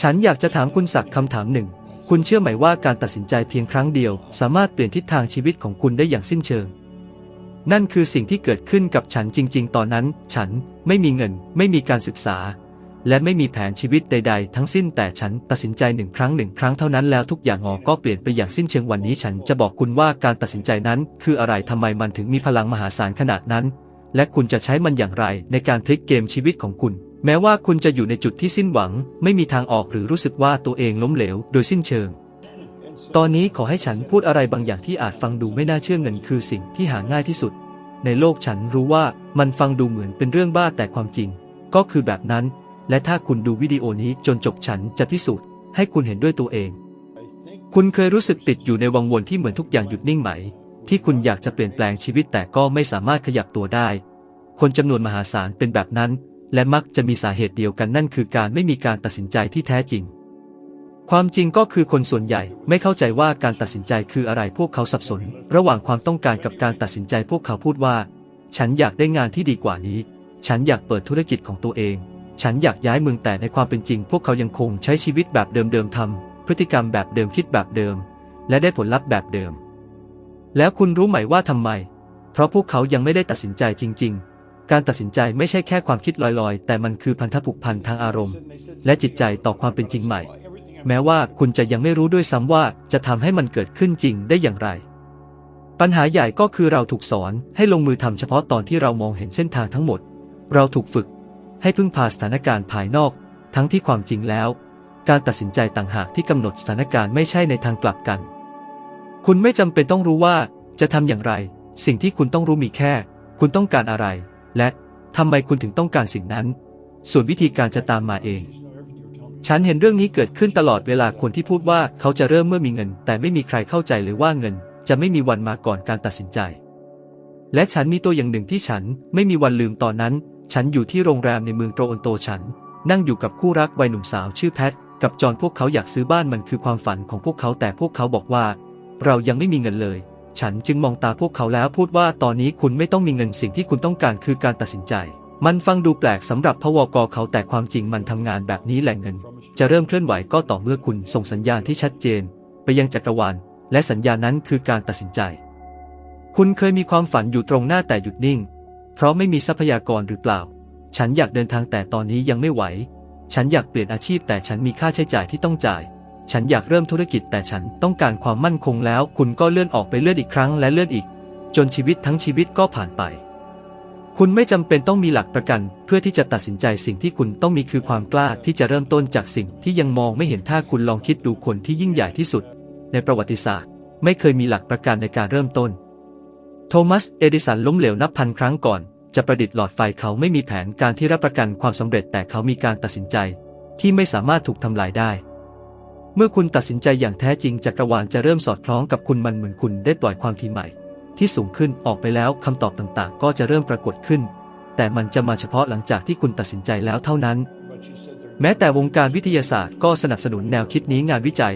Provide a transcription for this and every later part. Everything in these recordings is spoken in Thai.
ฉันอยากจะถามคุณศักด์คำถามหนึ่ง คุณเชื่อไหมว่าการตัดสินใจเพียงครั้งเดียว สามารถเปลี่ยนทิศทางชีวิตของคุณได้อย่างสิ้นเชิง นั่นคือสิ่งที่เกิดขึ้นกับฉันจริง ๆ ตอนนั้น ฉันไม่มีเงิน ไม่มีการศึกษา และไม่มีแผนชีวิตใด ๆ ทั้งสิ้นแต่ฉันตัดสินใจหนึ่งครั้งหนึ่งครั้งเท่านั้นแล้วทุกอย่างงอก็เปลี่ยนไปอย่างสิ้นเชิงวันนี้ฉันจะบอกคุณว่าการตัดสินใจนั้น คืออะไรทำไมมันถึงมีพลังมหาศาลขนาดนั้น และคุณจะใช้มันอย่างไรในการพลิกเกมชีวิตของคุณ แม้ว่าคุณจะอยู่ในจุดที่สิ้นหวัง ไม่มีทางออกหรือรู้สึกว่าตัวเองล้มเหลวโดยสิ้นเชิง ตอนนี้ขอให้ฉันพูดอะไรบางอย่างที่อาจฟังดูไม่น่าเชื่อเงินคือสิ่งที่หาง่ายที่สุด ในโลกฉันรู้ว่ามันฟังดูเหมือนเป็นเรื่องบ้าแต่ความจริง ก็คือแบบนั้น และถ้าคุณดูวิดีโอนี้จนจบฉันจะพิสูจน์ให้คุณเห็นด้วยตัวเอง คุณเคยรู้สึกติดอยู่ในวังวนที่เหมือนทุกอย่างหยุดนิ่งไหม ที่คุณอยากจะเปลี่ยนแปลงชีวิตแต่ก็ไม่สามารถขยับตัวได้ คนจำนวนมหาศาลเป็นแบบนั้น และมักจะมีสาเหตุเดียวกันนั่นคือการไม่มีการตัดสินใจที่แท้จริง ความจริงก็คือคนส่วนใหญ่ไม่เข้าใจว่าการตัดสินใจคืออะไรพวกเขาสับสน ระหว่างความต้องการกับการตัดสินใจพวกเขาพูดว่า ฉันอยากได้งานที่ดีกว่านี้ ฉันอยากเปิดธุรกิจของตัวเอง ฉันอยากย้ายเมืองแต่ในความเป็นจริง พวกเขายังคงใช้ชีวิตแบบเดิมๆทำพฤติกรรมแบบเดิมคิดแบบเดิม และได้ผลลัพธ์แบบเดิม แล้วคุณรู้ไหมว่าทำไม เพราะพวกเขายังไม่ได้ตัดสินใจจริง ๆ การตัดสินใจไม่ใช่แค่ความคิดลอยๆ แต่มันคือพันธผูกพันทางอารมณ์ และจิตใจต่อความเป็นจริงใหม่ แม้ว่าคุณจะยังไม่รู้ด้วยซ้ำว่าจะทำให้มันเกิดขึ้นจริงได้อย่างไร ปัญหาใหญ่ก็คือเราถูกสอนให้ลงมือทำเฉพาะตอนที่เรามองเห็นเส้นทางทั้งหมด เราถูกฝึก ให้พึ่งพาสถานการณ์ภายนอก ทั้งที่ความจริงแล้ว การตัดสินใจต่างหากที่กำหนดสถานการณ์ไม่ใช่ในทางกลับกัน คุณไม่จำเป็นต้องรู้ว่าจะทำอย่างไร สิ่งที่คุณต้องรู้มีแค่ คุณต้องการอะไร และทำไมคุณถึงต้องการสิ่งนั้น ส่วนวิธีการจะตามมาเอง ฉันเห็นเรื่องนี้เกิดขึ้นตลอดเวลาคนที่พูดว่าเขาจะเริ่มเมื่อมีเงิน แต่ไม่มีใครเข้าใจเลยว่าเงิน จะไม่มีวันมาก่อนการตัดสินใจ และฉันมีตัวอย่างหนึ่งที่ฉันไม่มีวันลืมตอนนั้น ฉันอยู่ที่โรงแรมในเมืองโตรอนโตฉัน นั่งอยู่กับคู่รักวัยหนุ่มสาวชื่อแพทกับจอนพวกเขาอยากซื้อบ้านมันคือความฝันของพวกเขาแต่พวกเขาบอกว่า เรายังไม่มีเงินเลย ฉันจึงมองตาพวกเขาแล้วพูดว่าตอนนี้คุณไม่ต้องมีเงินสิ่งที่คุณต้องการคือการตัดสินใจ มันฟังดูแปลกสำหรับพวกเขาแต่ความจริงมันทำงานแบบนี้แหล่งเงิน จะเริ่มเคลื่อนไหวก็ต่อเมื่อคุณส่งสัญญาณที่ชัดเจน ไปยังจักรวาล และสัญญาณนั้นคือการตัดสินใจ คุณเคยมีความฝันอยู่ตรงหน้าแต่หยุดนิ่ง เพราะไม่มีทรัพยากรหรือเปล่า ฉันอยากเดินทางแต่ตอนนี้ยังไม่ไหว ฉันอยากเปลี่ยนอาชีพแต่ฉันมีค่าใช้จ่ายที่ต้องจ่าย ฉันอยากเริ่มธุรกิจแต่ฉันต้องการความมั่นคงแล้ว คุณก็เลื่อนออกไปเลื่อนอีกครั้งและเลื่อนอีก จนชีวิตทั้งชีวิตก็ผ่านไป คุณไม่จำเป็นต้องมีหลักประกัน เพื่อที่จะตัดสินใจสิ่งที่คุณต้องมีคือความกล้าที่จะเริ่มต้นจากสิ่งที่ยังมองไม่เห็นถ้าคุณลองคิดดูคนที่ยิ่งใหญ่ที่สุด ในประวัติศาสตร์ ไม่เคยมีหลักประกันในการเริ่มต้น โทมัส เอดิสันล้มเหลวนับพันครั้งก่อน จะประดิษฐ์หลอดไฟเขาไม่มีแผนการที่รับประกันความสำเร็จแต่เขามีการตัดสินใจ ที่ไม่สามารถถูกทำลายได้ เมื่อคุณตัดสินใจอย่างแท้จริงจักรวาลจะเริ่มสอดคล้องกับคุณมันเหมือนคุณได้ปล่อยความถี่ใหม่ ที่สูงขึ้นออกไปแล้วคำตอบต่างๆ ก็จะเริ่มปรากฏขึ้น แต่มันจะมาเฉพาะหลังจากที่คุณตัดสินใจแล้วเท่านั้น แม้แต่วงการวิทยาศาสตร์ก็สนับสนุนแนวคิดนี้งานวิจัย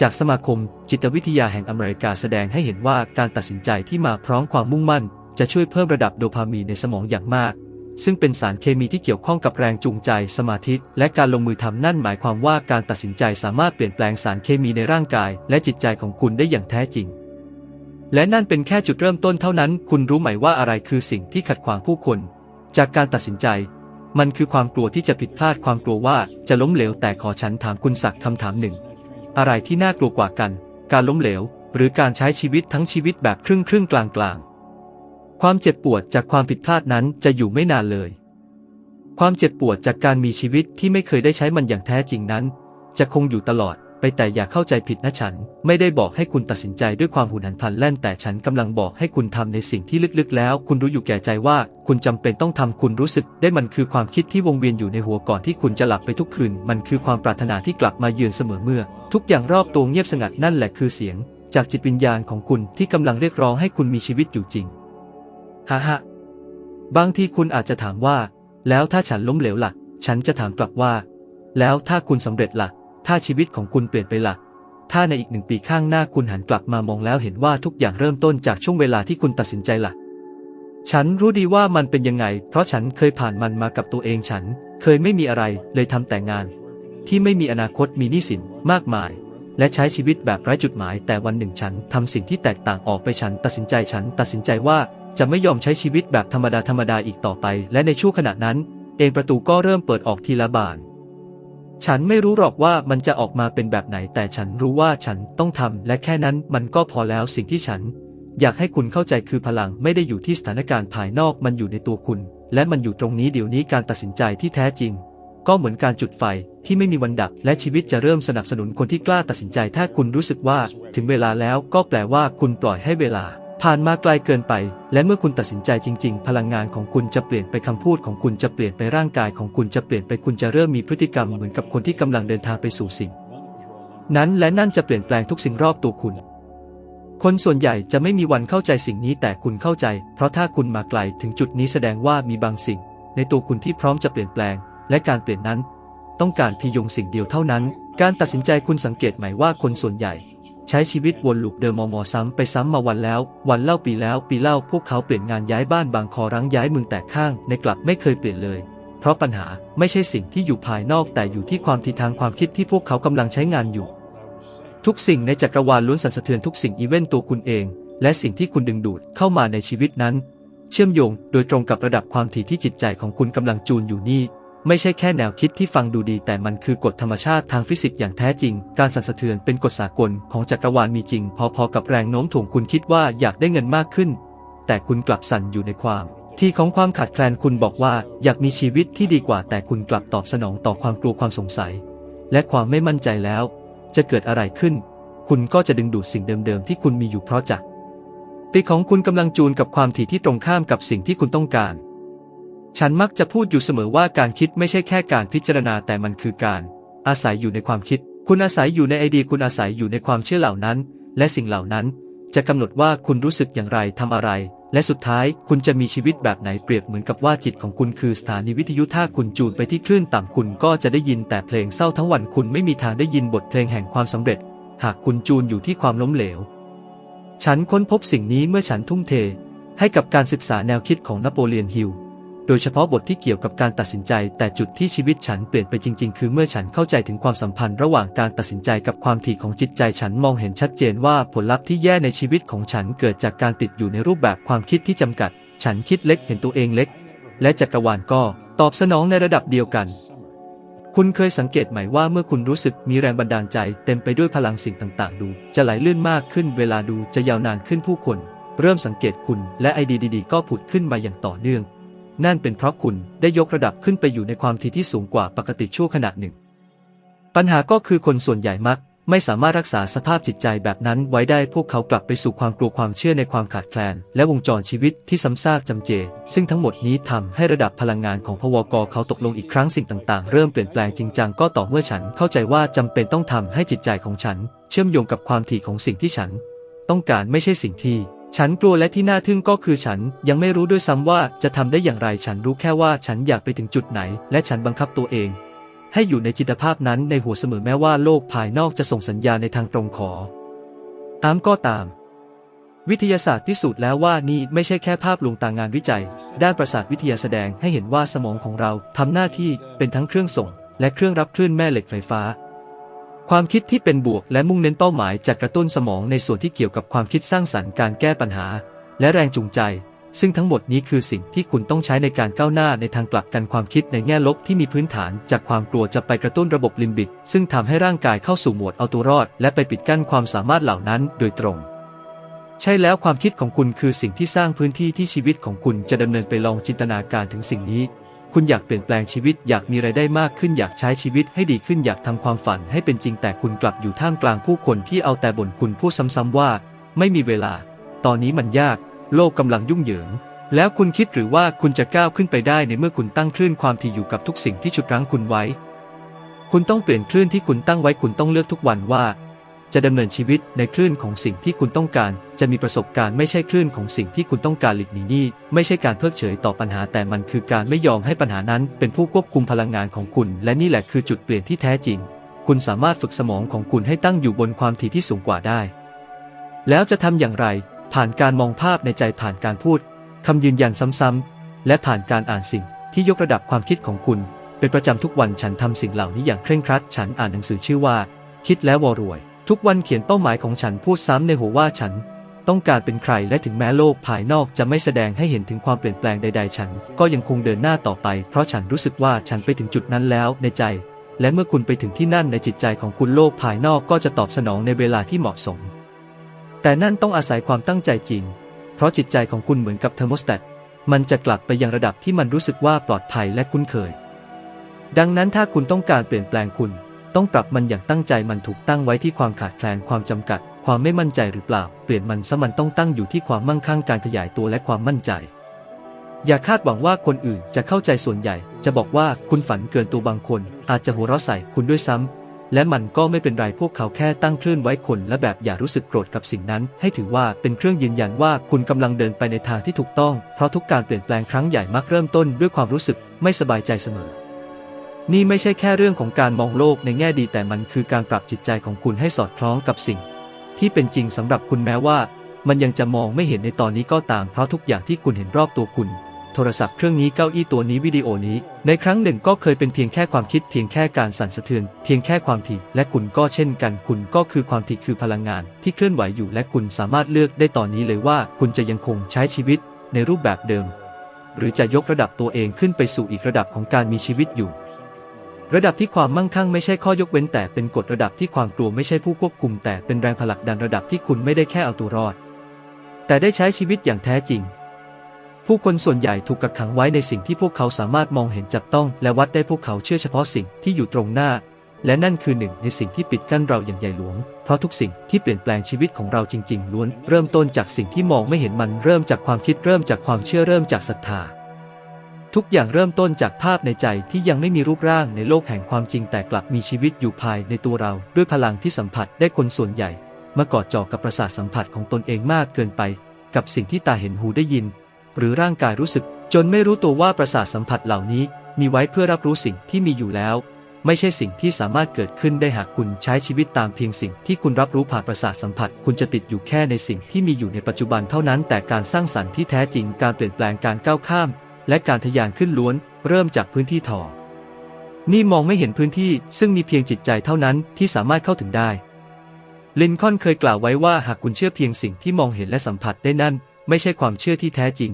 จากสมาคม จิตวิทยาแห่งอเมริกาแสดงให้เห็นว่าการตัดสินใจที่มาพร้อมความมุ่งมั่น จะช่วยเพิ่มระดับโดพามีนในสมองอย่างมาก ซึ่งเป็นสารเคมีที่เกี่ยวข้องกับแรงจูงใจสมาธิและการลงมือทำนั่นหมายความว่าการตัดสินใจสามารถเปลี่ยนแปลงสารเคมีในร่างกาย และจิตใจของคุณได้อย่างแท้จริง และนั่นเป็นแค่จุดเริ่มต้นเท่านั้น คุณรู้ไหมว่าอะไรคือสิ่งที่ขัดขวางผู้คน จากการตัดสินใจ มันคือความกลัวที่จะผิดพลาดความกลัวว่าจะล้มเหลวแต่ขอฉันถามคุณสักคำถามหนึ่ง อะไรที่น่ากลัวกว่ากัน การล้มเหลว หรือการใช้ชีวิตทั้งชีวิตแบบครึ่งครึ่งกลางกลาง ความเจ็บปวดจากความผิดพลาดนั้นจะอยู่ไม่นานเลย ความเจ็บปวดจากการมีชีวิตที่ไม่เคยได้ใช้มันอย่างแท้จริงนั้น จะคงอยู่ตลอดไปแต่อย่าเข้าใจผิดนะฉัน ไม่ได้บอกให้คุณตัดสินใจด้วยความหุนหันพลันแล่นแต่ฉันกำลังบอกให้คุณทำในสิ่งที่ลึกๆ แล้ว คุณรู้อยู่แก่ใจว่า คุณจำเป็นต้องทำคุณรู้สึก ได้มันคือความคิดที่วงเวียนอยู่ในหัวก่อนที่คุณจะหลับไปทุกคืน มันคือความปรารถนาที่กลับมาเยือนเสมอเมื่อ ทุกอย่างรอบตัวเงียบสงัดนั่นแหละคือเสียง จากจิตวิญญาณของคุณที่กำลังเรียกร้องให้คุณมีชีวิตอยู่จริง ฮ่าฮ่าบางทีคุณอาจจะถามว่า แล้วถ้าฉันล้มเหลวล่ะ ฉันจะถามกลับว่า แล้วถ้าคุณสำเร็จล่ะ ถ้าชีวิตของคุณเปลี่ยนไปล่ะ ถ้าในอีกหนึ่งปีข้างหน้าคุณหันกลับมามองแล้วเห็นว่าทุกอย่างเริ่มต้นจากช่วงเวลาที่คุณตัดสินใจล่ะ ฉันรู้ดีว่ามันเป็นยังไง เพราะฉันเคยผ่านมันมากับตัวเองฉัน เคยไม่มีอะไรเลยทำแต่งาน ที่ไม่มีอนาคตมีหนี้สินมากมายและใช้ชีวิตแบบไร้จุดหมายแต่วันหนึ่งฉันทำสิ่งที่แตกต่างออกไปฉันตัดสินใจฉันตัดสินใจว่า จะไม่ยอมใช้ชีวิตแบบธรรมดาธรรมดาอีกต่อไป และในช่วงขณะนั้น เองประตูก็เริ่มเปิดออกทีละบาน ฉันไม่รู้หรอกว่ามันจะออกมาเป็นแบบไหน แต่ฉันรู้ว่าฉันต้องทำและแค่นั้นมันก็พอแล้วสิ่งที่ฉัน อยากให้คุณเข้าใจคือพลังไม่ได้อยู่ที่สถานการณ์ภายนอกมันอยู่ในตัวคุณ และมันอยู่ตรงนี้เดี๋ยวนี้การตัดสินใจที่แท้จริง ก็เหมือนการจุดไฟที่ไม่มีวันดับ และชีวิตจะเริ่มสนับสนุนคนที่กล้าตัดสินใจ ถ้าคุณรู้สึกว่า ถึงเวลาแล้วก็แปลว่าคุณปล่อยให้เวลา ผ่านมาไกลเกินไป และเมื่อคุณตัดสินใจจริง ๆ พลังงานของคุณจะเปลี่ยนไปคำพูดของคุณจะเปลี่ยนไปร่างกายของคุณจะเปลี่ยนไปคุณจะเริ่มมีพฤติกรรมเหมือนกับคนที่กำลังเดินทางไปสู่สิ่ง นั้นและนั่นจะเปลี่ยนแปลงทุกสิ่งรอบตัวคุณ คนส่วนใหญ่จะไม่มีวันเข้าใจสิ่งนี้แต่คุณเข้าใจ เพราะถ้าคุณมาไกลถึงจุดนี้แสดงว่ามีบางสิ่ง ในตัวคุณที่พร้อมจะเปลี่ยนแปลง และการเปลี่ยนนั้น ต้องการพียงสิ่งเดียวเท่านั้น การตัดสินใจคุณสังเกตไหมว่าคนส่วนใหญ่ ใช้ชีวิตวนลูปเดิมมอมอซ้ำไปซ้ำมาวันแล้ว วันเล่าปีแล้วปีเล่าพวกเขาเปลี่ยนงานย้ายบ้านบางคอรั้งย้ายเมืองแตกข้าง ในกลับไม่เคยเปลี่ยนเลย เพราะปัญหาไม่ใช่สิ่งที่อยู่ภายนอกแต่อยู่ที่ความทีทางความคิดที่พวกเขากำลังใช้งานอยู่ ทุกสิ่งในจักรวาลล้วนสั่นสะเทือนทุกสิ่งอีเวนต์ตัวคุณเอง และสิ่งที่คุณดึงดูดเข้ามาในชีวิตนั้น เชื่อมโยง โดยตรงกับระดับความถี่ที่จิตใจของคุณกำลังจูนอยู่นี่ ไม่ใช่แค่แนวคิดที่ฟังดูดี แต่มันคือกฎธรรมชาติทางฟิสิกส์อย่างแท้จริง การสั่นสะเทือนเป็นกฎสากลของจักรวาลมีจริง พอๆกับแรงโน้มถ่วงคุณคิดว่าอยากได้เงินมากขึ้น แต่คุณกลับสั่นอยู่ในความ ที่ของความขาดแคลนคุณบอกว่าอยากมีชีวิตที่ดีกว่า แต่คุณกลับตอบสนองต่อความกลัวความสงสัย และความไม่มั่นใจแล้ว จะเกิดอะไรขึ้น คุณก็จะดึงดูดสิ่งเดิมๆที่คุณมีอยู่เพราะจักรติของคุณกำลังจูนกับความถี่ที่ตรงข้ามกับสิ่งที่คุณต้องการ ฉันมักจะพูดอยู่เสมอว่าการคิดไม่ใช่แค่การพิจารณาแต่มันคือการ อาศัยอยู่ในความคิด คุณอาศัยอยู่ในไอเดียคุณอาศัยอยู่ในความเชื่อเหล่านั้น และสิ่งเหล่านั้น จะกำหนดว่าคุณรู้สึกอย่างไรทำอะไร และสุดท้ายคุณจะมีชีวิตแบบไหนเปรียบเหมือนกับว่าจิตของคุณคือสถานีวิทยุถ้าคุณจูนไปที่คลื่นต่ำคุณก็จะได้ยินแต่เพลงเศร้าทั้งวันคุณไม่มีทางได้ยินบทเพลงแห่งความสำเร็จ หากคุณจูนอยู่ที่ความล้มเหลว ฉันค้นพบสิ่งนี้เมื่อฉันทุ่มเท ให้กับการศึกษาแนวคิดของนโปเลียนฮิล โดยเฉพาะบทที่เกี่ยวกับการตัดสินใจ แต่จุดที่ชีวิตฉันเปลี่ยนไปจริง ๆ คือเมื่อฉันเข้าใจถึงความสัมพันธ์ระหว่างการตัดสินใจกับความถี่ของจิตใจฉันมองเห็นชัดเจนว่าผลลัพธ์ที่แย่ในชีวิตของฉันเกิดจากการติดอยู่ในรูปแบบความคิดที่จำกัด ฉันคิดเล็กเห็นตัวเองเล็ก และจักรวาลก็ตอบสนองในระดับเดียวกัน คุณเคยสังเกตไหมว่าเมื่อคุณรู้สึกมีแรงบันดาลใจ เต็มไปด้วยพลังสิ่งต่าง ๆ ดู จะไหลลื่นมากขึ้น เวลาดูจะยาวนานขึ้นผู้คน เริ่มสังเกตคุณและไอเดียดี ๆ ก็ผุดขึ้นมาอย่างต่อเนื่อง นั่นเป็นเพราะคุณได้ยกระดับขึ้นไปอยู่ในความถี่ที่สูงกว่าปกติชั่วขณะหนึ่ง ปัญหาก็คือคนส่วนใหญ่มัก ไม่สามารถรักษาสภาพจิตใจแบบนั้นไว้ได้พวกเขากลับไปสู่ความกลัวความเชื่อในความขาดแคลน และวงจรชีวิตที่ซ้ำซากจำเจ ซึ่งทั้งหมดนี้ทำให้ระดับพลังงานของพวกเขาตกลงอีกครั้งสิ่งต่างๆ เริ่มเปลี่ยนแปลงจริงจังก็ต่อเมื่อฉันเข้าใจว่าจำเป็นต้องทำให้จิตใจของฉัน เชื่อมโยงกับความถี่ของสิ่งที่ฉัน ต้องการไม่ใช่สิ่งที่ ฉันกลัวและที่น่าทึ่งก็คือฉันยังไม่รู้ด้วยซ้ำว่าจะทำได้อย่างไรฉันรู้แค่ว่าฉันอยากไปถึงจุดไหน และฉันบังคับตัวเอง ให้อยู่ในจิตภาพนั้นในหัวเสมอแม้ว่าโลกภายนอกจะส่งสัญญาณในทางตรงขอ ตามก็ตาม วิทยาศาสตร์พิสูจน์แล้วว่านี่ไม่ใช่แค่ภาพลวงตางานวิจัย ด้านประสาทวิทยาแสดงให้เห็นว่าสมองของเราทำหน้าที่เป็นทั้งเครื่องส่ง และเครื่องรับคลื่นแม่เหล็กไฟฟ้า ความคิดที่เป็นบวกและมุ่งเน้นเป้าหมายจะกระตุ้นสมองในส่วนที่เกี่ยวกับความคิดสร้างสรรค์การแก้ปัญหา และแรงจูงใจ ซึ่งทั้งหมดนี้คือสิ่งที่คุณต้องใช้ในการก้าวหน้าในทางกลับกันความคิดในแง่ลบที่มีพื้นฐาน จากความกลัวจะไปกระตุ้นระบบลิมบิก ซึ่งทำให้ร่างกายเข้าสู่โหมดเอาตัวรอด และไปปิดกั้นความสามารถเหล่านั้นโดยตรง ใช่แล้วความคิดของคุณคือสิ่งที่สร้างพื้นที่ที่ชีวิตของคุณจะดำเนินไปลองจินตนาการถึงสิ่งนี้ คุณอยากเปลี่ยนแปลงชีวิตอยากมีไรายได้มากขึ้นอยากใช้ชีวิตให้ดีขึ้นอยากทำความฝันให้เป็นจริงแต่คุณกลับอยู่ท่ามกลางผู้คนที่เอาแต่บ่นคุณพูดซ้ำๆว่า ไม่มีเวลา ตอนนี้มันยาก โลกกำลังยุ่งเหยิง แล้วคุณคิดหรือว่าคุณจะก้าวขึ้นไปได้ในเมื่อคุณตั้งคลื่นความถี่อยู่กับทุกสิ่งที่ฉุดรั้งคุณไว้ คุณต้องเปลี่ยนคลื่นที่คุณตั้งไว้คุณต้องเลือกทุกวันว่า จะดำเนินชีวิตในคลื่นของสิ่งที่คุณต้องการ จะมีประสบการณ์ไม่ใช่คลื่นของสิ่งที่คุณต้องการหลีกหนีนี่ ไม่ใช่การเพิกเฉยต่อปัญหาแต่มันคือการไม่ยอมให้ปัญหานั้น เป็นผู้ควบคุมพลังงานของคุณ และนี่แหละคือจุดเปลี่ยนที่แท้จริง คุณสามารถฝึกสมองของคุณให้ตั้งอยู่บนความถี่ที่สูงกว่าได้ แล้วจะทำอย่างไร ผ่านการมองภาพในใจผ่านการพูดคำยืนยันซ้ำๆและผ่านการอ่านสิ่งที่ยกระดับความคิดของคุณ เป็นประจำทุกวันฉันทำสิ่งเหล่านี้อย่างเคร่งครัด ฉันอ่านหนังสือชื่อว่า คิดแล้ววอรวย ทุกวันเขียนเป้าหมายของฉันพูดซ้ำในหัวว่าฉัน ต้องการเป็นใครและถึงแม้โลกภายนอกจะไม่แสดงให้เห็นถึงความเปลี่ยนแปลงใด ๆ ฉัน ก็ยังคงเดินหน้าต่อไป เพราะฉันรู้สึกว่าฉันไปถึงจุดนั้นแล้วในใจ และเมื่อคุณไปถึงที่นั่นในจิตใจของคุณโลกภายนอกก็จะตอบสนองในเวลาที่เหมาะสม แต่นั่นต้องอาศัยความตั้งใจจริง เพราะจิตใจของคุณเหมือนกับเทอร์โมสแตตมันจะกลับไปยังระดับที่มันรู้สึกว่าปลอดภัยและคุ้นเคย ดังนั้นถ้าคุณต้องการเปลี่ยนแปลงคุณ ต้องปรับมันอย่างตั้งใจมันถูกตั้งไว้ที่ความขาดแคลนความจำกัด ความไม่มั่นใจหรือเปล่า เปลี่ยนมันซะมันต้องตั้งอยู่ที่ความมั่งคั่งการขยายตัวและความมั่นใจ อย่าคาดหวังว่าคนอื่นจะเข้าใจส่วนใหญ่ จะบอกว่าคุณฝันเกินตัวบางคน อาจจะหัวเราะใส่คุณด้วยซ้ำและมันก็ไม่เป็นไรพวกเขาแค่ตั้งคลื่นไว้คนและแบบอย่ารู้สึกโกรธกับสิ่งนั้น ให้ถือว่าเป็นเครื่องยืนยันว่าคุณกำลังเดินไปในทางที่ถูกต้อง เพราะทุกการเปลี่ยนแปลงครั้งใหญ่มักเริ่มต้นด้วยความรู้สึกไม่สบายใจเสมอ นี่ไม่ใช่แค่เรื่องของการมองโลกในแง่ดีแต่มันคือการปรับจิตใจของคุณให้สอดคล้องกับสิ่ง ที่เป็นจริงสำหรับคุณแม้ว่า มันยังจะมองไม่เห็นในตอนนี้ก็ตามเพราะทุกอย่างที่คุณเห็นรอบตัวคุณ โทรศัพท์เครื่องนี้เก้าอี้ตัวนี้วิดีโอนี้ ในครั้งหนึ่งก็เคยเป็นเพียงแค่ความคิดเพียงแค่การสั่นสะเทือน เพียงแค่ความถี่ และคุณก็เช่นกัน คุณก็คือความถี่คือพลังงาน ที่เคลื่อนไหวอยู่ และคุณสามารถเลือกได้ตอนนี้เลยว่า คุณจะยังคงใช้ชีวิต ในรูปแบบเดิม หรือจะยกระดับตัวเองขึ้นไปสู่อีกระดับของการมีชีวิตอยู่ ระดับที่ความมั่งคั่งไม่ใช่ข้อยกเว้นแต่เป็นกฎระดับที่ความกลัวไม่ใช่ผู้ควบคุม แต่เป็นแรงผลักดันระดับที่คุณไม่ได้แค่เอาตัวรอด แต่ได้ใช้ชีวิตอย่างแท้จริง ผู้คนส่วนใหญ่ถูกกักขังไว้ในสิ่งที่พวกเขาสามารถมองเห็นจับต้อง และวัดได้พวกเขาเชื่อเฉพาะสิ่งที่อยู่ตรงหน้า และนั่นคือหนึ่งในสิ่งที่ปิดกั้นเราอย่างใหญ่หลวง เพราะทุกสิ่งที่เปลี่ยนแปลงชีวิตของเราจริง ๆ ล้วนเริ่มต้นจากสิ่งที่มองไม่เห็นมันเริ่มจากความคิดเริ่มจากความเชื่อเริ่มจากศรัทธา ทุกอย่างเริ่มต้นจากภาพในใจที่ยังไม่มีรูปร่างในโลกแห่งความจริงแต่กลับมีชีวิตอยู่ภายในตัวเรา ด้วยพลังที่สัมผัสได้คนส่วนใหญ่มากอดจ่อกับประสาทสัมผัสของตนเองมากเกินไป กับสิ่งที่ตาเห็นหูได้ยิน หรือร่างกายรู้สึก จนไม่รู้ตัวว่าประสาทสัมผัสเหล่านี้ มีไว้เพื่อรับรู้สิ่งที่มีอยู่แล้ว ไม่ใช่สิ่งที่สามารถเกิดขึ้นได้หากคุณใช้ชีวิตตามเพียงสิ่งที่คุณรับรู้ผ่านประสาทสัมผัส คุณจะติดอยู่แค่ในสิ่งที่มีอยู่ในปัจจุบันเท่านั้น แต่การสร้างสรรค์ที่แท้จริงการเปลี่ยนแปลงการก้าวข้าม และการทะยานขึ้นล้วน เริ่มจากพื้นที่ทอ นี่มองไม่เห็นพื้นที่ซึ่งมีเพียงจิตใจเท่านั้นที่สามารถเข้าถึงได้ ลินคอนเคยกล่าวไว้ว่าหากคุณเชื่อเพียงสิ่งที่มองเห็นและสัมผัสได้นั่น ไม่ใช่ความเชื่อที่แท้จริง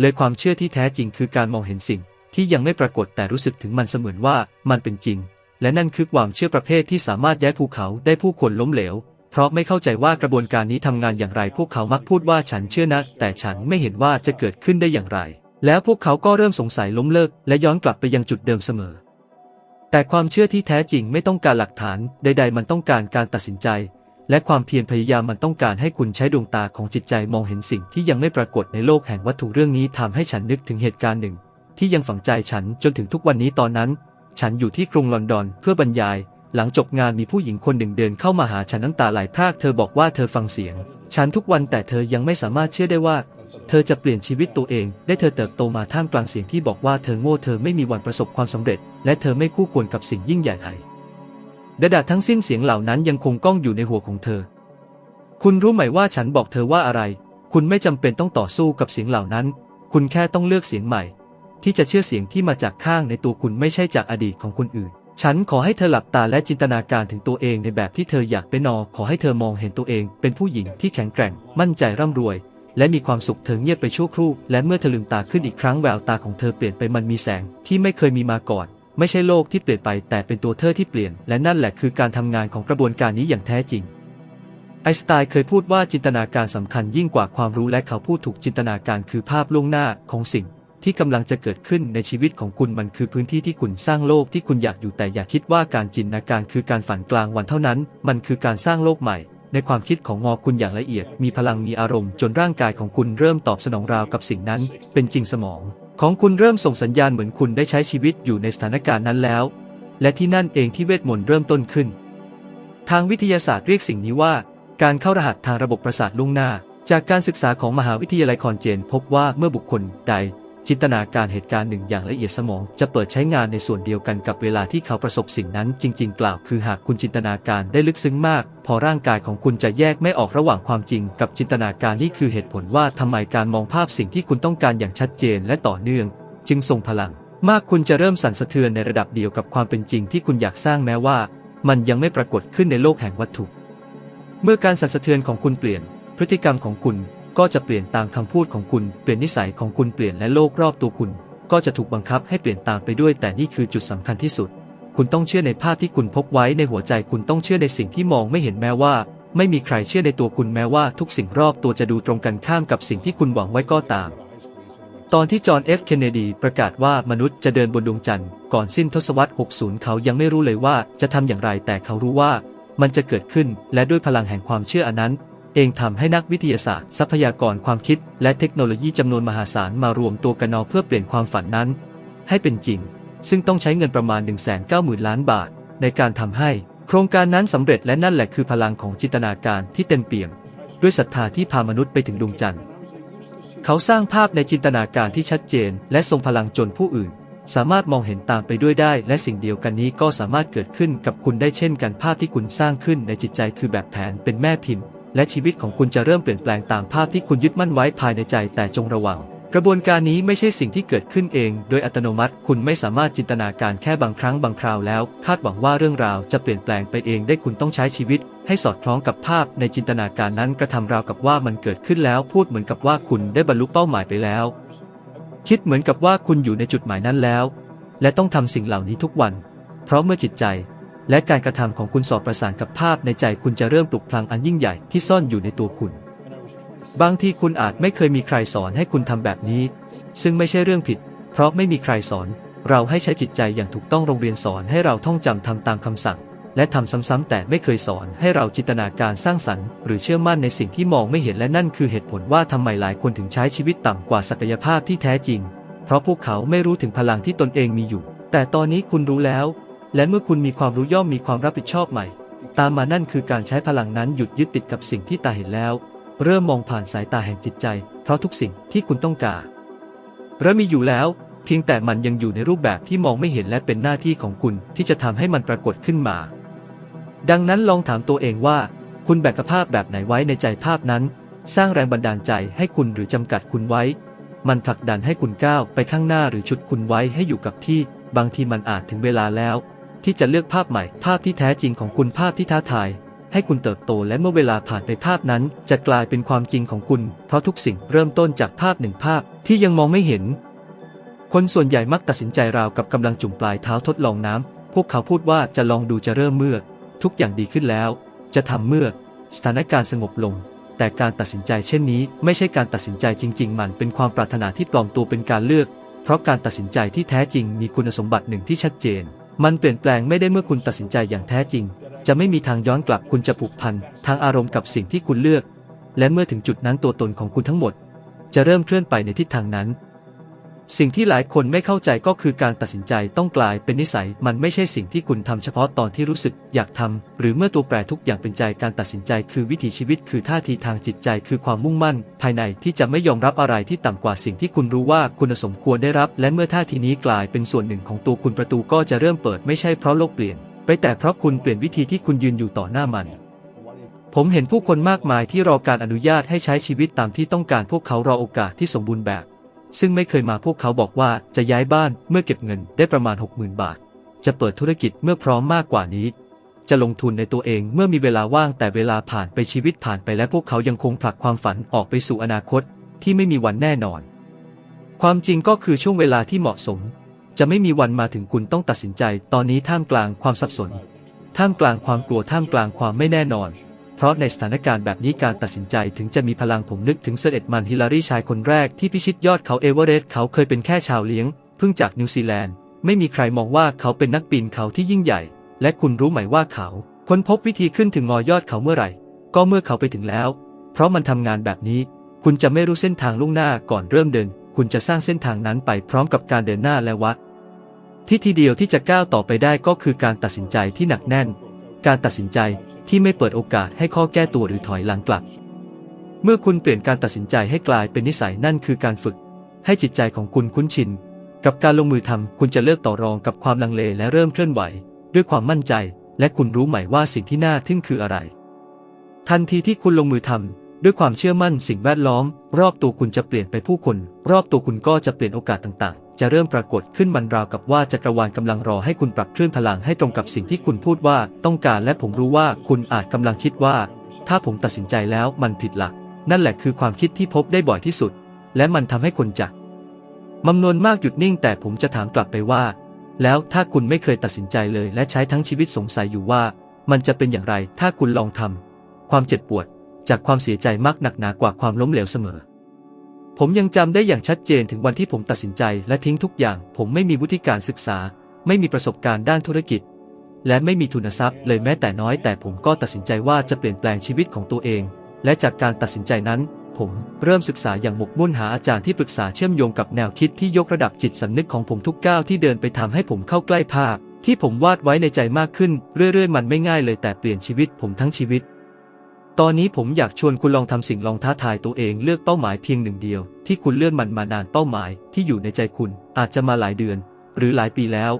เลยความเชื่อที่แท้จริงคือการมองเห็นสิ่ง ที่ยังไม่ปรากฏแต่รู้สึกถึงมันเสมือนว่ามันเป็นจริง และนั่นคือความเชื่อประเภทที่สามารถย้ายภูเขาได้ผู้คนล้มเหลวเพราะไม่เข้าใจว่ากระบวนการนี้ทำงานอย่างไรพวกเขามักพูดว่าฉันเชื่อนะ แต่ฉันไม่เห็นว่าจะเกิดขึ้นได้อย่างไร แล้วพวกเขาก็เริ่มสงสัยล้มเลิก และย้อนกลับไปยังจุดเดิมเสมอ แต่ความเชื่อที่แท้จริงไม่ต้องการหลักฐานใด ๆ มันต้องการการตัดสินใจ และความเพียรพยายามมันต้องการให้คุณใช้ดวงตาของจิตใจมองเห็นสิ่งที่ยังไม่ปรากฏในโลกแห่งวัตถุเรื่องนี้ทำให้ฉันนึกถึงเหตุการณ์หนึ่ง ที่ยังฝังใจฉันจนถึงทุกวันนี้ตอนนั้น ฉันอยู่ที่กรุงลอนดอนเพื่อบรรยาย หลังจบงานมีผู้หญิงคนหนึ่งเดินเข้ามาหาฉันน้ำตาไหลพรากเธอบอกว่าเธอฟังเสียง ฉันทุกวันแต่เธอยังไม่สามารถเชื่อได้ว่า เธอจะเปลี่ยนชีวิตตัวเอง ได้เธอเติบโตมาท่ามกลางเสียงที่บอกว่าเธอโง่เธอไม่มีวันประสบความสำเร็จ และเธอไม่คู่ควรกับสิ่งยิ่งใหญ่ใดดาทั้งสิ้นเสียงเหล่านั้นยังคงก้องอยู่ในหัวของเธอ คุณรู้ไหมว่าฉันบอกเธอว่าอะไร คุณไม่จำเป็นต้องต่อสู้กับเสียงเหล่านั้น คุณแค่ต้องเลือกเสียงใหม่ ที่จะเชื่อเสียงที่มาจากข้างในตัวคุณไม่ใช่จากอดีตของคนอื่น ฉันขอให้เธอหลับตาและจินตนาการถึงตัวเองในแบบที่เธออยากเป็นนอ ขอให้เธอมองเห็นตัวเอง เป็นผู้หญิงที่แข็งแกร่ง มั่นใจร่ำรวย และมีความสุขเธอเงียบไปชั่วครู่ และเมื่อเธอลืมตาขึ้นอีกครั้งแววตาของเธอเปลี่ยนไปมันมีแสงที่ไม่เคยมีมาก่อน ไม่ใช่โลกที่เปลี่ยนไปแต่เป็นตัวเธอที่เปลี่ยน และนั่นแหละคือการทำงานของกระบวนการนี้อย่างแท้จริงไอน์สไตน์เคยพูดว่าจินตนาการสำคัญยิ่งกว่าความรู้และเขาพูดถูกจินตนาการคือภาพล่วงหน้าของสิ่ง ที่กำลังจะเกิดขึ้นในชีวิตของคุณมันคือพื้นที่ที่คุณสร้างโลกที่คุณอยากอยู่แต่อย่าคิดว่าการจินตนาการคือการฝันกลางวันเท่านั้น มันคือการสร้างโลกใหม่ ในความคิดของงอคุณอย่างละเอียด มีพลังมีอารมณ์จนร่างกายของคุณเริ่มตอบสนองราวกับสิ่งนั้น เป็นจริงสมอง ของคุณเริ่มส่งสัญญาณเหมือนคุณได้ใช้ชีวิตอยู่ในสถานการณ์นั้นแล้ว และที่นั่นเองที่เวทมนต์เริ่มต้นขึ้น ทางวิทยาศาสตร์เรียกสิ่งนี้ว่า การเข้ารหัสทางระบบประสาทล่วงหน้า จากการศึกษาของมหาวิทยาลัยคอนเจน พบว่าเมื่อบุคคลใด จินตนาการเหตุการณ์หนึ่งอย่างละเอียดสมองจะเปิดใช้งานในส่วนเดียวกันกับเวลาที่เขาประสบสิ่งนั้น จริง ๆ กล่าวคือหากคุณจินตนาการได้ลึกซึ้งมาก พอร่างกายของคุณจะแยกไม่ออกระหว่างความจริง กับจินตนาการนี่คือเหตุผลว่าทำไมการมองภาพสิ่งที่คุณต้องการอย่างชัดเจนและต่อเนื่อง จึงทรงพลัง มากคุณจะเริ่มสั่นสะเทือนในระดับเดียวกับความเป็นจริงที่คุณอยากสร้างแม้ว่า มันยังไม่ปรากฏขึ้นในโลกแห่งวัตถุ เมื่อการสั่นสะเทือนของคุณเปลี่ยน พฤติกรรมของคุณ ก็จะเปลี่ยนตามคำพูดของคุณ เปลี่ยนนิสัยของคุณเปลี่ยนและโลกรอบตัวคุณ ก็จะถูกบังคับให้เปลี่ยนตามไปด้วย แต่นี่คือจุดสำคัญที่สุด คุณต้องเชื่อในภาพที่คุณพกไว้ในหัวใจคุณต้องเชื่อในสิ่งที่มองไม่เห็นแม้ว่า ไม่มีใครเชื่อในตัวคุณแม้ว่าทุกสิ่งรอบตัวจะดูตรงกันข้ามกับสิ่งที่คุณหวังไว้ก็ตาม ตอนที่จอห์นเอฟเคนเนดีประกาศว่ามนุษย์จะเดินบนดวงจันทร์ก่อนสิ้นทศวรรษ 60 เขายังไม่รู้เลยว่าจะทำอย่างไรแต่เขารู้ว่ามันจะเกิดขึ้นและด้วยพลังแห่งความเชื่ออันนั้น เองทำให้นักวิทยาศาสตร์ ทรัพยากรความคิด และเทคโนโลยีจำนวนมหาศาลมารวมตัวกันเอาเพื่อเปลี่ยนความฝันนั้น ให้เป็นจริง ซึ่งต้องใช้เงินประมาณ 190,000 ล้านบาท ในการทำให้โครงการนั้นสำเร็จและนั่นแหละคือพลังของจินตนาการที่เต็มเปี่ยม ด้วยศรัทธาที่พามนุษย์ไปถึงดวงจันทร์เขาสร้างภาพในจินตนาการที่ชัดเจน และทรงพลังจนผู้อื่น สามารถมองเห็นตามไปด้วยได้ และสิ่งเดียวกันนี้ก็สามารถเกิดขึ้นกับคุณได้เช่นกันภาพที่คุณสร้างขึ้นในจิตใจคือแบบแผนเป็นแม่พิมพ์ และชีวิตของคุณจะเริ่มเปลี่ยนแปลงตามภาพที่คุณยึดมั่นไว้ภายในใจแต่จงระวัง กระบวนการนี้ไม่ใช่สิ่งที่เกิดขึ้นเอง โดยอัตโนมัติ คุณไม่สามารถจินตนาการแค่บางครั้งบางคราวแล้ว คาดหวังว่าเรื่องราวจะเปลี่ยนแปลงไปเองได้คุณต้องใช้ชีวิต ให้สอดคล้องกับภาพในจินตนาการนั้นกระทำราวกับว่ามันเกิดขึ้นแล้วพูดเหมือนกับว่าคุณได้บรรลุเป้าหมายไปแล้ว คิดเหมือนกับว่าคุณอยู่ในจุดหมายนั้นแล้ว และต้องทำสิ่งเหล่านี้ทุกวัน เพราะเมื่อจิตใจ และการกระทำของคุณสอดประสานกับภาพในใจคุณจะเริ่มปลุกพลังอันยิ่งใหญ่ที่ซ่อนอยู่ในตัวคุณ บางทีคุณอาจไม่เคยมีใครสอนให้คุณทำแบบนี้ ซึ่งไม่ใช่เรื่องผิด เพราะไม่มีใครสอน เราให้ใช้จิตใจอย่างถูกต้องโรงเรียนสอนให้เราท่องจำทำตามคำสั่ง และทำซ้ำๆแต่ไม่เคยสอนให้เราจินตนาการสร้างสรรค์ หรือเชื่อมั่นในสิ่งที่มองไม่เห็นและนั่นคือเหตุผลว่าทำไมหลายคนถึงใช้ชีวิตต่ำกว่าศักยภาพที่แท้จริง เพราะพวกเขาไม่รู้ถึงพลังที่ตนเองมีอยู่ แต่ตอนนี้คุณรู้แล้ว และเมื่อคุณมีความรู้ย่อมมีความรับผิดชอบใหม่ ตามมานั่นคือการใช้พลังนั้นหยุดยึดติดกับสิ่งที่ตาเห็นแล้ว เริ่มมองผ่านสายตาแห่งจิตใจ เพราะทุกสิ่งที่คุณต้องการเริ่มมีอยู่แล้ว เพียงแต่มันยังอยู่ในรูปแบบที่มองไม่เห็นและเป็นหน้าที่ของคุณที่จะทำให้มันปรากฏขึ้นมา ดังนั้นลองถามตัวเองว่า คุณแบกภาพแบบไหนไว้ในใจภาพนั้น สร้างแรงบันดาลใจให้คุณหรือจำกัดคุณไว้ มันผลักดันให้คุณก้าวไปข้างหน้าหรือชุดคุณไว้ให้อยู่กับที่ บางทีมันอาจถึงเวลาแล้ว ที่จะเลือกภาพใหม่ ภาพที่แท้จริงของคุณภาพที่ท้าทาย ให้คุณเติบโตและเมื่อเวลาผ่านไปภาพนั้น จะกลายเป็นความจริงของคุณ เพราะทุกสิ่งเริ่มต้นจากภาพหนึ่งภาพที่ยังมองไม่เห็น คนส่วนใหญ่มักตัดสินใจราวกับกำลังจุ่มปลายเท้าทดลองน้ำพวกเขาพูดว่าจะลองดูจะเริ่มเมื่อ ทุกอย่างดีขึ้นแล้ว จะทำเมื่อ สถานการณ์สงบลงแต่การตัดสินใจเช่นนี้ไม่ใช่การตัดสินใจจริง ๆ มันเป็นความปรารถนาที่ปลอมตัวเป็นการเลือก เพราะการตัดสินใจที่แท้จริงมีคุณสมบัติหนึ่งที่ชัดเจน มันเปลี่ยนแปลงไม่ได้เมื่อคุณตัดสินใจอย่างแท้จริง จะไม่มีทางย้อนกลับคุณจะผูกพันทางอารมณ์กับสิ่งที่คุณเลือก และเมื่อถึงจุดนั้นตัวตนของคุณทั้งหมด จะเริ่มเคลื่อนไปในทิศทางนั้น สิ่งที่หลายคนไม่เข้าใจก็คือการตัดสินใจต้องกลายเป็นนิสัย มันไม่ใช่สิ่งที่คุณทำเฉพาะตอนที่รู้สึกอยากทำหรือเมื่อตัวแปรทุกอย่างเป็นใจการตัดสินใจคือวิถีชีวิต คือท่าทีทางจิตใจ คือความมุ่งมั่น ภายในที่จะไม่ยอมรับอะไรที่ต่ำกว่าสิ่งที่คุณรู้ว่าคุณสมควรได้รับ และเมื่อท่าทีนี้กลายเป็นส่วนหนึ่งของตัวคุณประตูก็จะเริ่มเปิดไม่ใช่เพราะโลกเปลี่ยน ไปแต่เพราะคุณเปลี่ยนวิธีที่คุณยืนอยู่ต่อหน้ามันผมเห็นผู้คนมากมายที่รอการอนุญาตให้ใช้ชีวิตตามที่ต้องการพวกเขารอโอกาสที่สมบูรณ์แบบ ซึ่งไม่เคยมาพวกเขาบอกว่าจะย้ายบ้านเมื่อเก็บเงินได้ประมาณ 60,000 บาท จะเปิดธุรกิจเมื่อพร้อมมากกว่านี้ จะลงทุนในตัวเองเมื่อมีเวลาว่างแต่เวลาผ่านไปชีวิตผ่านไปและพวกเขายังคงผลักความฝันออกไปสู่อนาคตที่ไม่มีวันแน่นอน ความจริงก็คือช่วงเวลาที่เหมาะสม จะไม่มีวันมาถึงคุณต้องตัดสินใจ ตอนนี้ท่ามกลางความสับสน ท่ามกลางความกลัวท่ามกลางความไม่แน่นอน เพราะในสถานการณ์แบบนี้การตัดสินใจถึงจะมีพลังผมนึกถึงเสด็จมันฮิลลารีชายคนแรกที่พิชิตยอดเขาเอเวอเรสต์เขาเคยเป็นแค่ชาวเลี้ยงเพิ่งจากนิวซีแลนด์ ไม่มีใครมองว่าเขาเป็นนักปีนเขาที่ยิ่งใหญ่ และคุณรู้ไหมว่าเขา ค้นพบวิธีขึ้นถึงงอยอดเขาเมื่อไหร่ ก็เมื่อเขาไปถึงแล้ว เพราะมันทำงานแบบนี้ คุณจะไม่รู้เส้นทางล่วงหน้าก่อนเริ่มเดิน คุณจะสร้างเส้นทางนั้นไปพร้อมกับการเดินหน้าและวัดที่ทีเดียวที่จะก้าวต่อไปได้ก็คือการตัดสินใจที่หนักแน่น การตัดสินใจที่ไม่เปิดโอกาสให้ข้อแก้ตัวหรือถอยหลังกลับ เมื่อคุณเปลี่ยนการตัดสินใจให้กลายเป็นนิสัยนั่นคือการฝึก ให้จิตใจของคุณคุ้นชิน กับการลงมือทำคุณจะเลิกต่อรองกับความลังเลและเริ่มเคลื่อนไหว ด้วยความมั่นใจ และคุณรู้ไหมว่าสิ่งที่น่าทึ่งคืออะไร ทันทีที่คุณลงมือทำด้วยความเชื่อมั่นสิ่งแวดล้อม รอบตัวคุณจะเปลี่ยนไปผู้คน รอบตัวคุณก็จะเปลี่ยนโอกาสต่างๆ จะเริ่มปรากฏขึ้นมันราวกับว่าจักรวาลกำลังรอให้คุณปรับเคลื่อนพลังให้ตรงกับสิ่งที่คุณพูดว่าต้องการและผมรู้ว่าคุณอาจกำลังคิดว่า ถ้าผมตัดสินใจแล้วมันผิดหลัก นั่นแหละคือความคิดที่พบได้บ่อยที่สุด และมันทำให้คนจักมำนวนมากหยุดนิ่ง แต่ผมจะถามกลับไปว่า แล้วถ้าคุณไม่เคยตัดสินใจเลยและใช้ทั้งชีวิตสงสัยอยู่ว่า มันจะเป็นอย่างไรถ้าคุณลองทำความเจ็บปวด จากความเสียใจมักหนักหนากว่าความล้มเหลวเสมอ ผมยังจำได้อย่างชัดเจนถึงวันที่ผมตัดสินใจและทิ้งทุกอย่าง ผมไม่มีวุฒิการศึกษา ไม่มีประสบการณ์ด้านธุรกิจ และไม่มีทุนทรัพย์ เลยแม้แต่น้อย แต่ผมก็ตัดสินใจว่าจะเปลี่ยนแปลงชีวิตของตัวเอง และจากการตัดสินใจนั้น ผมเริ่มศึกษาอย่างหมกมุ่นหาอาจารย์ที่ปรึกษาเชื่อมโยงกับแนวคิดที่ยกระดับจิตสำนึกของผมทุกก้าวที่เดินไปทำให้ผมเข้าใกล้ภาพที่ผมวาดไว้ในใจมากขึ้น เรื่อยๆ มันไม่ง่ายเลยแต่เปลี่ยนชีวิตผมทั้งชีวิต ตอนนี้ผมอยากชวนคุณลองทำสิ่งลองท้าทายตัวเองเลือกเป้าหมายเพียงหนึ่งเดียว ที่คุณเลื่อนมันมานานเป้าหมายที่อยู่ในใจคุณอาจจะมาหลายเดือน หรือหลายปีแล้ว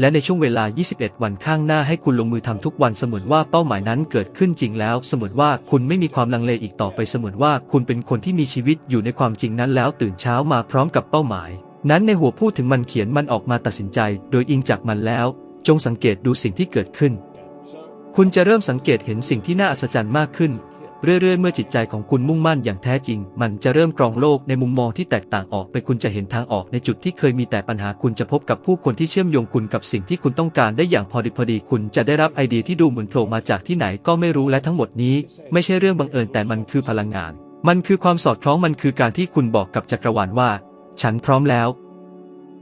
และในช่วงเวลา 21 วันข้างหน้าให้คุณลงมือทำทุกวันเสมือนว่าเป้าหมายนั้นเกิดขึ้นจริงแล้ว เสมือนว่าคุณไม่มีความลังเลอีกต่อไปเสมือนว่าคุณเป็นคนที่มีชีวิตอยู่ในความจริงนั้นแล้วตื่นเช้ามาพร้อมกับเป้าหมาย นั้นในหัวพูดถึงมันเขียนมันออกมาตัดสินใจ โดยอิงจากมันแล้ว จงสังเกตดูสิ่งที่เกิดขึ้น คุณจะเริ่มสังเกตเห็นสิ่งที่น่าอัศจรรย์มากขึ้น เรื่อยๆ เมื่อจิตใจของคุณมุ่งมั่นอย่างแท้จริง มันจะเริ่มกรองโลกในมุมมองที่แตกต่างออกไปคุณจะเห็นทางออกในจุดที่เคยมีแต่ปัญหาคุณจะพบกับผู้คนที่เชื่อมโยงคุณกับสิ่งที่คุณต้องการได้อย่างพอดิบพอดีคุณจะได้รับไอเดียที่ดูเหมือนโผล่มาจากที่ไหนก็ไม่รู้และทั้งหมดนี้ ไม่ใช่เรื่องบังเอิญแต่มันคือพลังงาน มันคือความสอดคล้องมันคือการที่คุณบอกกับจักรวาลว่า ฉันพร้อมแล้ว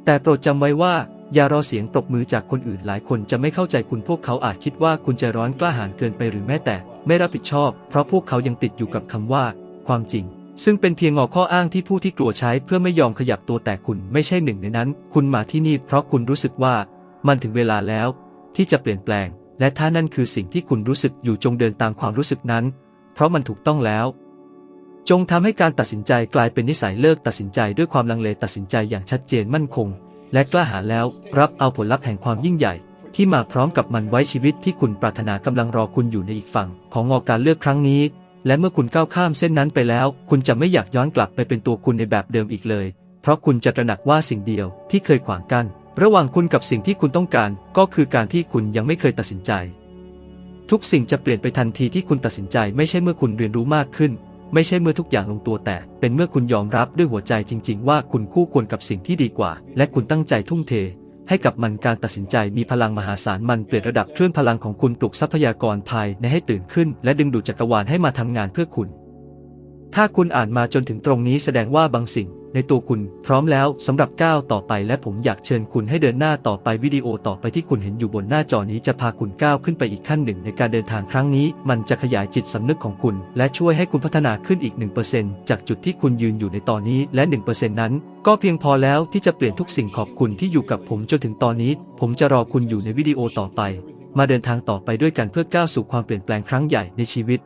แต่โปรดจำไว้ว่า อย่ารอเสียงปรบมือจากคนอื่นหลายคนจะไม่เข้าใจคุณพวกเขาอาจคิดว่าคุณใจร้อนกล้าหาญเกินไปหรือแม้แต่ ไม่รับผิดชอบ เพราะพวกเขายังติดอยู่กับคำว่า ความจริง ซึ่งเป็นเพียงงอข้ออ้างที่ผู้ที่กลัวใช้เพื่อไม่ยอมขยับตัวแต่คุณไม่ใช่หนึ่งในนั้น คุณมาที่นี่เพราะคุณรู้สึกว่ามันถึงเวลาแล้ว ที่จะเปลี่ยนแปลง และถ้านั่นคือสิ่งที่คุณรู้สึกอยู่จงเดินตามความรู้สึกนั้น เพราะมันถูกต้องแล้วจงทำให้การตัดสินใจกลายเป็นนิสัยเลิกตัดสินใจด้วยความลังเลตัดสินใจอย่างชัดเจนมั่นคง และกล้าหาญแล้วรับเอาผลลัพธ์แห่งความยิ่งใหญ่ ที่มาพร้อมกับมันไว้ชีวิตที่คุณปรารถนากำลังรอคุณอยู่ในอีกฝั่ง ของงอการเลือกครั้งนี้ และเมื่อคุณก้าวข้ามเส้นนั้นไปแล้ว คุณจะไม่อยากย้อนกลับไปเป็นตัวคุณในแบบเดิมอีกเลย เพราะคุณจะตระหนักว่าสิ่งเดียวที่เคยขวางกัน้นระหว่างคุณกับสิ่งที่คุณต้องการ ก็คือการที่คุณยังไม่เคยตัดสินใจ ทุกสิ่งจะเปลี่ยนไปทันทีที่คุณตัดสินใจ ไม่ใช่เมื่อคุณเรียนรู้มากขึ้น ไม่ใช่เมื่อทุกอย่างลงตัวแต่ เป็นเมื่อคุณยอมรับด้วยหัวใจจริง ๆ ว่าคุณคู่ควรกับสิ่งที่ดีกว่า และคุณตั้งใจทุ่มเท ให้กับมันการตัดสินใจมีพลังมหาศาลมันเปลี่ยนระดับเคลื่อนพลังของคุณปลุกทรัพยากรภายในให้ตื่นขึ้น และดึงดูดจักรวาลให้มาทำงานเพื่อคุณ ถ้าคุณอ่านมาจนถึงตรงนี้แสดงว่าบางสิ่ง ในตัวคุณ พร้อมแล้วสำหรับก้าวต่อไปและผมอยากเชิญคุณให้เดินหน้าต่อไปวิดีโอต่อไปที่คุณเห็นอยู่บนหน้าจอนี้จะพาคุณก้าวขึ้นไปอีกขั้นหนึ่งในการเดินทางครั้งนี้ มันจะขยายจิตสำนึกของคุณ และช่วยให้คุณพัฒนาขึ้นอีก 1%จากจุดที่คุณยืนอยู่ในตอนนี้และ 1%นั้น ก็เพียงพอแล้วที่จะเปลี่ยนทุกสิ่งขอบคุณที่อยู่กับผมจนถึงตอนนี้ ผมจะรอคุณอยู่ในวิดีโอต่อไป มาเดินทางต่อไปด้วยกันเพื่อก้าวสู่ความเปลี่ยนแปลงครั้งใหญ่ในชีวิต